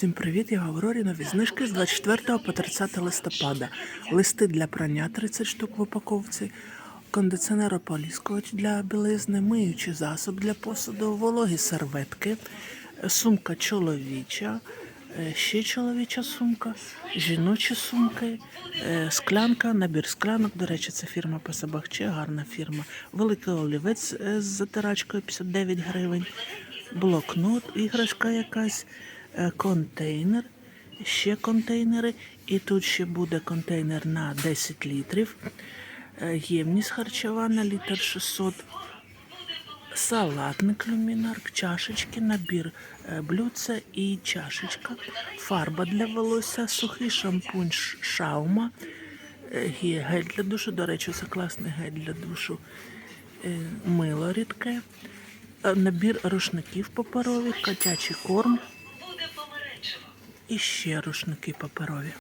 Всім привіт, я в Аврорі. Нові знижки з 24 по 30 листопада. Листи для прання 30 штук в упаковці, кондиціонер ополіскувач для білизни, миючий засоб для посуду, вологі серветки, сумка чоловіча, е, ще чоловіча сумка, жіночі сумки, е, склянка, набір склянок. До речі, це фірма Пасабахче, гарна фірма. Великий олівець е, з затирачкою 59 гривень блокнот, іграшка якась, контейнер, ще контейнери, і тут ще буде контейнер на 10 літрів, е, ємність харчова на літр 600, салатник люмінарк, чашечки, набір е, блюдця і чашечка, фарба для волосся, сухий шампунь шаума, е, гель для душу, до речі, це класний гель для душу, е, мило рідке, е, набір рушників паперових, котячий корм і ще рушники паперові.